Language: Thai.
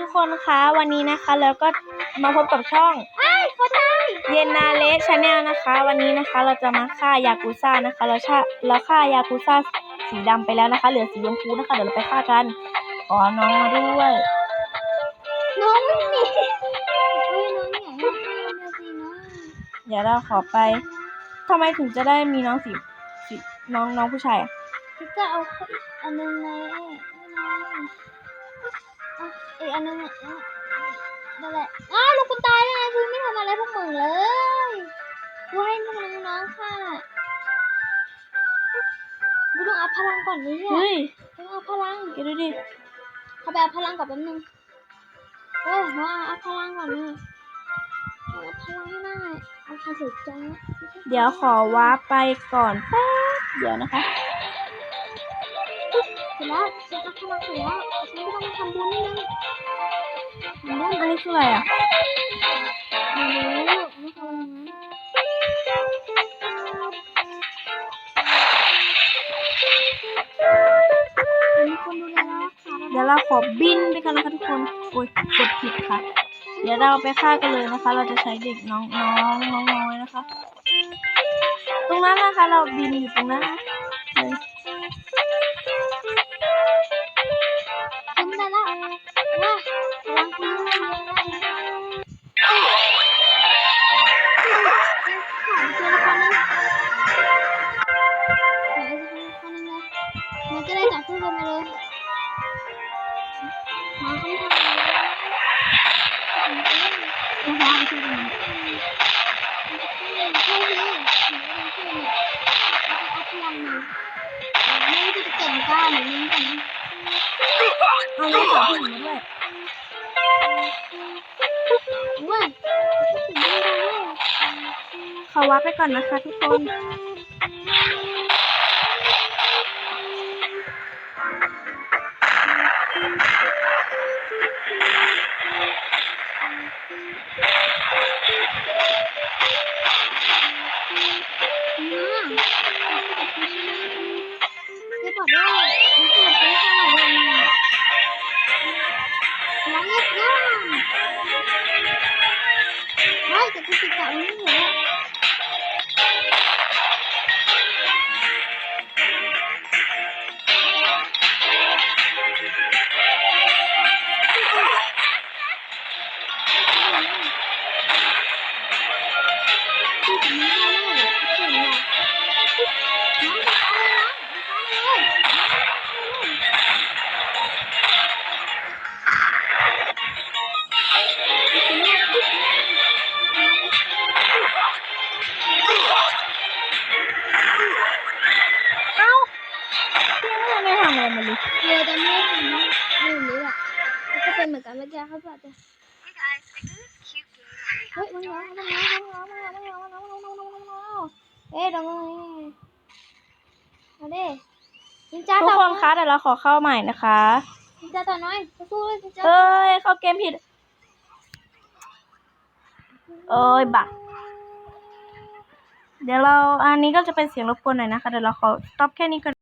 ทุกคนคะวันนี้นะคะ แล้วก็มาพบกับช่องไอ้เขาได้เย็นนาเลสชาแนลนะคะ วันนี้นะคะ เราจะมาฆ่ายากุซ่านะคะ เราชาเราฆ่ายากุซ่าสีดำไปแล้วนะคะ เหลือสีชมพูนะคะเดี๋ยวเราไปฆ่ากันขอน้องมาด้วยน้องไม่มีอุ้ยน้องใหญ่มากเลยสิน้องเดี๋ยวเราขอไปทำไมถึงจะได้มีน้องสีสีน้องน้องผู้ชายอะพี่ก็เอาอีกอันนึงเลยเอ้ยเอาอีกอันนึงอะนั่นแหละอ้าวลูกคุณตายแล้วไงคือไม่ทำอะไรพวกมึงเลยกูให้พวกมึงน้องค่ะกูต้องเอาพลังก่อนนี้เนี่ยเฮ้ยต้องเอาพลังแกดูดิเขาไปเอาพลังก่อนแป๊บนึงเอ้ยมาเอาพลังก่อนนี่เอาพลังให้ได้เอาพลังสุดจังเดี๋ยวขอวาร์ปไปก่อนแป๊บเดี๋ยวนะคะเสร็จแล้วฉันเอาพลังเสร็จแล้วฉันก็ต้องทำบุญนิดนึง ทำบุญอันนี้คืออะไรอะไม่รู้ไม่ทำอะไรนะมีคนดูแลแล้วค่ะเดี๋ยวเราขอบินไปกันนะคะทุกคนโอ้ยกดผิดค่ะ เดี๋ยวเราไปฆ่ากันเลยนะคะ เราจะใช้เด็กน้องน้องน้องน้อยนะคะ ตรงนั้นนะคะ เราบินอยู่ตรงนั้นเลย มันจะได้จับคู่กันไปเลยมาคำถามนะคะคือมันใช่สิอัพพลังหนึ่งไม่รู้จะเก่งกล้าหรือยิงกันนะเอาลูกสาวผู้หญิงมาด้วยว้ายก็ถึงได้เลย ขอวัดไปก่อนนะคะทุกคนจะบอกว่ เลยเรือจะไม่ถึงไม่รู้อะมันก็เป็นเหมือนกันเมื่อกี้เขาบอกจะเฮ้ยมันร้องมันร้องมันร้องมันร้องมันร้องมันร้องมันร้องมันร้องมันร้องเอ๊ะดองเลยมาดิจินจ้าทุกต่อคนคะเดี๋ยวเราขอเข้าใหม่นะคะจินจ้าต่อน้อยสู้เลยจินจ้าเอ้ยเข้าเกมผิดเอ้ยบักเดี๋ยวเราอันนี้ก็จะเป็นเสียงรบกวนหน่อยนะคะเดี๋ยวเราขอ stop แค่นี้ก่อน